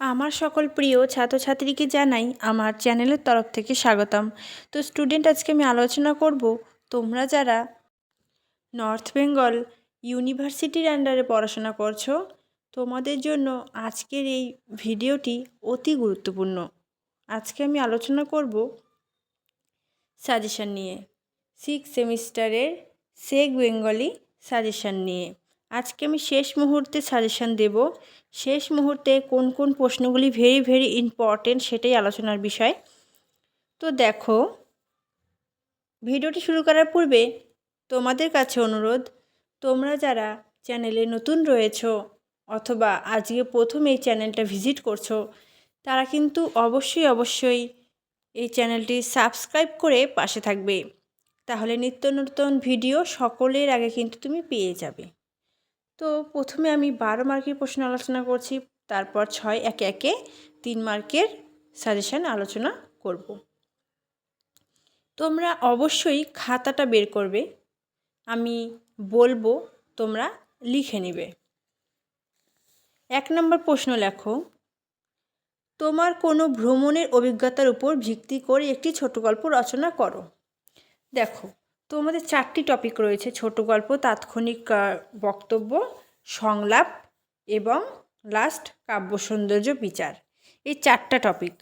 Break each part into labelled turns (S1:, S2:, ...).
S1: আমার সকল প্রিয় ছাত্রছাত্রীকে জানাই আমার চ্যানেলের তরফ থেকে স্বাগতম। তো স্টুডেন্ট, আজকে আমি আলোচনা করব তোমরা যারা নর্থ বেঙ্গল ইউনিভার্সিটির আন্ডারে পড়াশোনা করছ, তোমাদের জন্য আজকের এই ভিডিওটি অতি গুরুত্বপূর্ণ। আজকে আমি আলোচনা করব সাজেশান নিয়ে। সিক্স সেমিস্টারের সেক বেঙ্গলি সাজেশান নিয়ে। আজকে আমি শেষ মুহূর্তে সাজেশান দেব। শেষ মুহূর্তে কোন কোন প্রশ্নগুলি ভেরি ভেরি ইম্পর্টেন্ট সেটাই আলোচনার বিষয়। তো দেখো, ভিডিওটি শুরু করার পূর্বে তোমাদের কাছে অনুরোধ, তোমরা যারা চ্যানেলে নতুন রয়েছ অথবা আজকে প্রথম এই চ্যানেলটা ভিজিট করছ, তারা কিন্তু অবশ্যই অবশ্যই এই চ্যানেলটি সাবস্ক্রাইব করে পাশে থাকবে। তাহলে নিত্য নতুন ভিডিও সকলের আগে কিন্তু তুমি পেয়ে যাবে। তো প্রথমে আমি বারো মার্কের প্রশ্ন আলোচনা করছি, তারপর ছয় একে একে তিন মার্কের সাজেশান আলোচনা করব। তোমরা অবশ্যই খাতাটা বের করবে, আমি বলব তোমরা লিখে নেবে। এক নম্বর প্রশ্ন লেখো, তোমার কোনো ভ্রমণের অভিজ্ঞতার উপর ভিত্তি করে একটি ছোট গল্প রচনা করো। দেখো তোমাদের চারটি টপিক রয়েছে, ছোট গল্প, তাৎক্ষণিক বক্তব্য, সংলাপ এবং লাস্ট কাব্য সৌন্দর্য বিচার। এই চারটা টপিক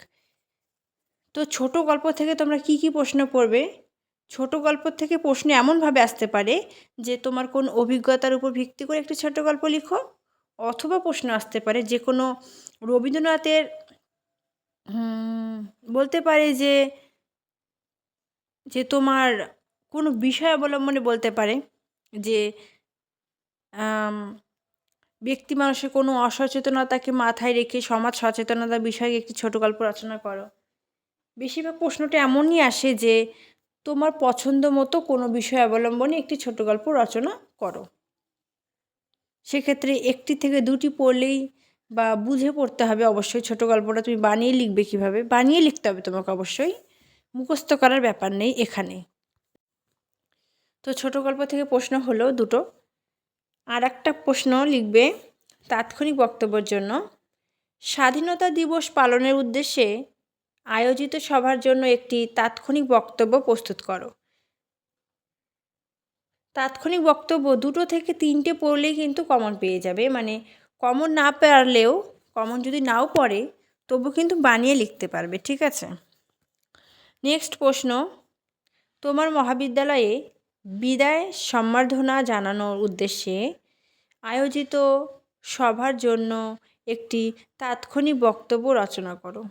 S1: তো ছোট গল্প থেকে তোমরা কি কি প্রশ্ন পড়বে? ছোট গল্প থেকে প্রশ্ন এমনভাবে আসতে পারে যে তোমার কোন অভিজ্ঞতার উপর ভিত্তি করে একটি ছোট গল্প লিখো, অথবা প্রশ্ন আসতে পারে যে কোনো রবীন্দ্রনাথের বলতে পারে যে যে তোমার কোনো বিষয় অবলম্বনে বলতে পারে যে ব্যক্তি মানুষের কোনো অসচেতনতাকে মাথায় রেখে সমাজ সচেতনতা বিষয়ে একটি ছোট গল্প রচনা করো। বেশিরভাগ প্রশ্নটা এমনই আসে যে, তোমার পছন্দ মতো কোনো বিষয় অবলম্বনে একটি ছোট গল্প রচনা করো। সেক্ষেত্রে একটি থেকে দুটি পড়লেই বা বুঝে পড়তে হবে অবশ্যই ছোট গল্পটা তুমি বানিয়ে লিখবে কীভাবে। বানিয়ে লিখতে হবে তোমাকে অবশ্যই। মুখস্থ করার ব্যাপার নেই এখানে। তো ছোট গল্প থেকে প্রশ্ন হলো দুটো। আর একটা প্রশ্ন লিখবে তাৎক্ষণিক বক্তব্যের জন্য। স্বাধীনতা দিবস পালনের উদ্দেশ্যে আয়োজিত সভার জন্য একটি তাৎক্ষণিক বক্তব্য প্রস্তুত করো। তাৎক্ষণিক বক্তব্য দুটো থেকে তিনটে পড়লেই কিন্তু কমন পেয়ে যাবে। মানে কমন না পারলেও কমন যদি নাও পড়ে, তবু কিন্তু বানিয়ে লিখতে পারবে, ঠিক আছে? নেক্সট প্রশ্ন, তোমার মহাবিদ্যালয়ে বিদায় সম্বর্ধনা জানানোর উদ্দেশ্যে আয়োজিত সভার জন্য একটি তাৎক্ষণিক বক্তব্য রচনা করো।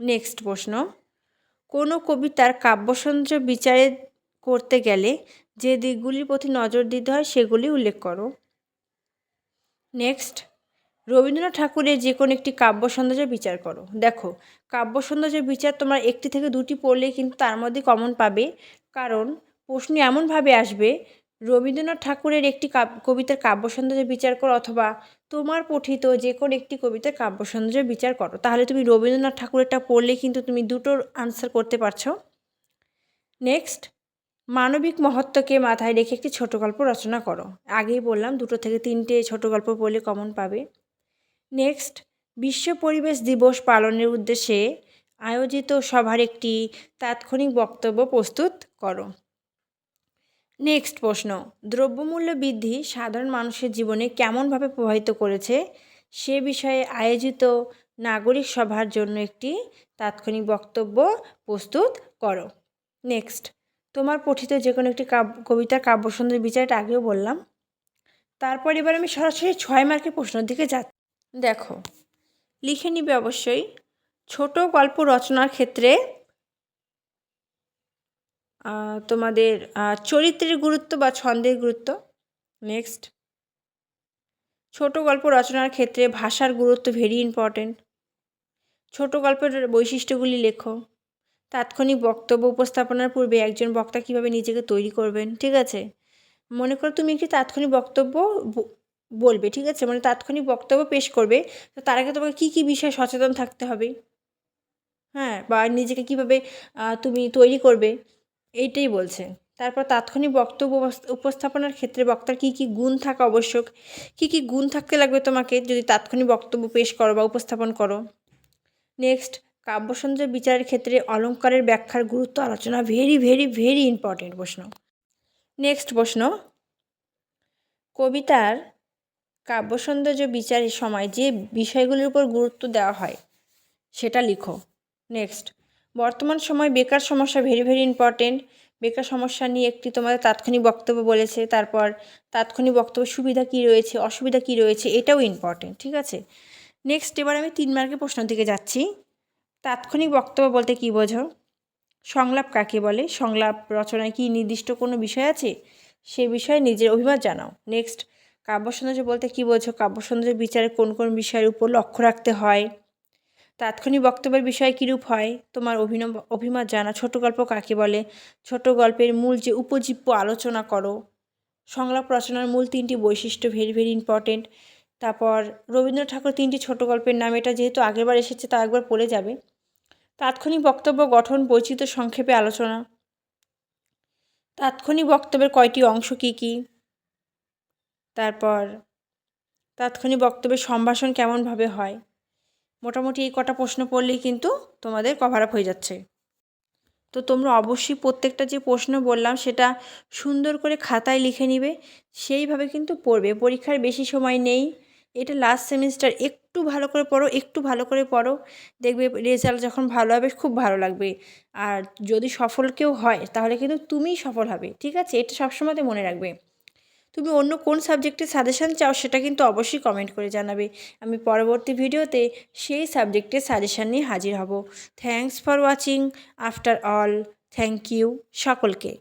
S1: নেক্সট প্রশ্ন। কোনো কবিতার কাব্যসৌন্দর্য বিচারে করতে গেলে যে দিকগুলির প্রতি নজর দিতে হয় সেগুলি উল্লেখ করো। নেক্সট। রবীন্দ্রনাথ ঠাকুরের যে কোনো একটি কাব্য বিচার করো। দেখো কাব্য বিচার তোমার একটি থেকে দুটি পড়লে কিন্তু তার মধ্যে কমন পাবে। কারণ প্রশ্ন এমনভাবে আসবে, রবীন্দ্রনাথ ঠাকুরের একটি কবিতার কাব্য সৌন্দর্য বিচার করো অথবা তোমার পঠিত যে কোনো একটি কবিতার কাব্য সৌন্দর্য বিচার করো। তাহলে তুমি রবীন্দ্রনাথ ঠাকুরেরটা পড়লে কিন্তু তুমি দুটোর আনসার করতে পারছ। নেক্সট মানবিক মহত্বকে মাথায় রেখে একটি ছোট গল্প রচনা করো। আগেই বললাম, দুটো থেকে তিনটে ছোট গল্প পড়লে কমন পাবে। নেক্সট বিশ্ব পরিবেশ দিবস পালনের উদ্দেশ্যে আয়োজিত সভার একটি তাৎক্ষণিক বক্তব্য প্রস্তুত করো। নেক্সট প্রশ্ন, দ্রব্যমূল্য বৃদ্ধি সাধারণ মানুষের জীবনে কেমনভাবে প্রভাবিত করেছে? সে বিষয়ে আয়োজিত নাগরিক সভার জন্য একটি তাৎক্ষণিক বক্তব্য প্রস্তুত করো। নেক্সট তোমার পঠিত যে কোনো একটি কবিতার কাব্যসুন্দর বিচারটা আগেও বললাম। তারপর এবার আমি সরাসরি ছয় মার্কের প্রশ্নের দিকে যা, দেখো। লিখে নিবে অবশ্যই, ছোট গল্প রচনার ক্ষেত্রে তোমাদের চরিত্রের গুরুত্ব বা ছন্দের গুরুত্ব? নেক্সট ছোট গল্প রচনার ক্ষেত্রে ভাষার গুরুত্ব ভেরি ইম্পর্টেন্ট ছোট গল্পের বৈশিষ্ট্যগুলি লেখো। তাৎক্ষণিক বক্তব্য উপস্থাপনার পূর্বে একজন বক্তা কীভাবে নিজেকে তৈরি করবেন, ঠিক আছে? মনে করো তুমি একটি তাৎক্ষণিক বক্তব্য বলবে, ঠিক আছে? মানে তাৎক্ষণিক বক্তব্য পেশ করবে, তো তার আগে তোমাকে কী কী বিষয়ে সচেতন থাকতে হবে? হ্যাঁ বা নিজেকে কীভাবে তুমি তৈরি করবে? এইটাই বলছে। তারপর তাৎক্ষণিক বক্তব্য উপস্থাপনার ক্ষেত্রে বক্তার কী কী গুণ থাকা আবশ্যক? কী কী গুণ থাকতে লাগবে তোমাকে যদি তাৎক্ষণিক বক্তব্য পেশ করো বা উপস্থাপন করো? নেক্সট কাব্যসঞ্জয় বিচারের ক্ষেত্রে অলঙ্কারের ব্যাখ্যার গুরুত্ব আলোচনা ভেরি ভেরি ভেরি ইম্পর্টেন্ট প্রশ্ন। নেক্সট প্রশ্ন, কবিতার কাব্যসৌন্দর্য বিচারের সময় যে বিষয়গুলির উপর গুরুত্ব দেওয়া হয়, সেটা লিখো। নেক্সট বর্তমান সময় বেকার সমস্যা ভেরি ভেরি ইম্পর্টেন্ট বেকার সমস্যা নিয়ে একটি তোমাদের তাৎক্ষণিক বক্তব্য বলেছে, তারপর তাৎক্ষণিক বক্তব্য সুবিধা কী রয়েছে, অসুবিধা কী রয়েছে, এটাও ইম্পর্টেন্ট ঠিক আছে? নেক্সট এবার আমি তিন মার্কের প্রশ্ন দিকে যাচ্ছি। তাৎক্ষণিক বক্তব্য বলতে কী বোঝো? সংলাপ কাকে বলে? সংলাপ রচনায় কি নির্দিষ্ট কোনো বিষয় আছে? সে বিষয়ে নিজের অভিমত জানাও। নেক্সট কাব্য সৌন্দর্য বলতে কী বোঝো? কাব্য সৌন্দর্য বিচারে কোন কোন বিষয়ের উপর লক্ষ্য রাখতে হয়? তাৎক্ষণিক বক্তব্যের বিষয় কীরূপ হয়? তোমার অভিনব, অভিমত জানা। ছোট গল্প কাকে বলে? ছোট গল্পের মূল যে উপজীব্য আলোচনা করো। সংলাপ রচনার মূল তিনটি বৈশিষ্ট্য ভেরি ভেরি ইম্পর্টেন্ট তারপর রবীন্দ্রনাথ ঠাকুর তিনটি ছোট গল্পের নাম, এটা যেহেতু আগেরবার এসেছে, তা একবার পড়ে যাবে। তাৎক্ষণিক বক্তব্য, গঠন, বৈচিত্র্য, সংক্ষেপে আলোচনা। তাৎক্ষণিক বক্তব্যের কয়টি অংশ কী কী? তারপর তাৎক্ষণিক বক্তব্যের সম্ভাষণ কেমনভাবে হয়? মোটামুটি এই কটা প্রশ্ন পড়লেই কিন্তু তোমাদের কভার আপ হয়ে যাচ্ছে। তো তোমরা অবশ্যই প্রত্যেকটা যে প্রশ্ন বললাম সেটা সুন্দর করে খাতায় লিখে নিবে, সেইভাবে কিন্তু পড়বে। পরীক্ষার বেশি সময় নেই, এটা লাস্ট সেমিস্টার একটু ভালো করে পড়ো, একটু ভালো করে পড়ো, দেখবে রেজাল্ট যখন ভালো হবে খুব ভালো লাগবে। আর যদি সফল কেউ হয়, তাহলে কিন্তু তুমিই সফল হবে, ঠিক আছে? এটা সবসময়তে মনে রাখবে। তুমি অন্য কোন সাবজেক্টে সাজেশান চাও সেটা কিন্তু অবশ্যই কমেন্ট করে জানাবে। আমি পরবর্তী ভিডিওতে সেই সাবজেক্টের সাজেশান নিয়ে হাজির হব। Thanks for watching after all thank you সকলকে।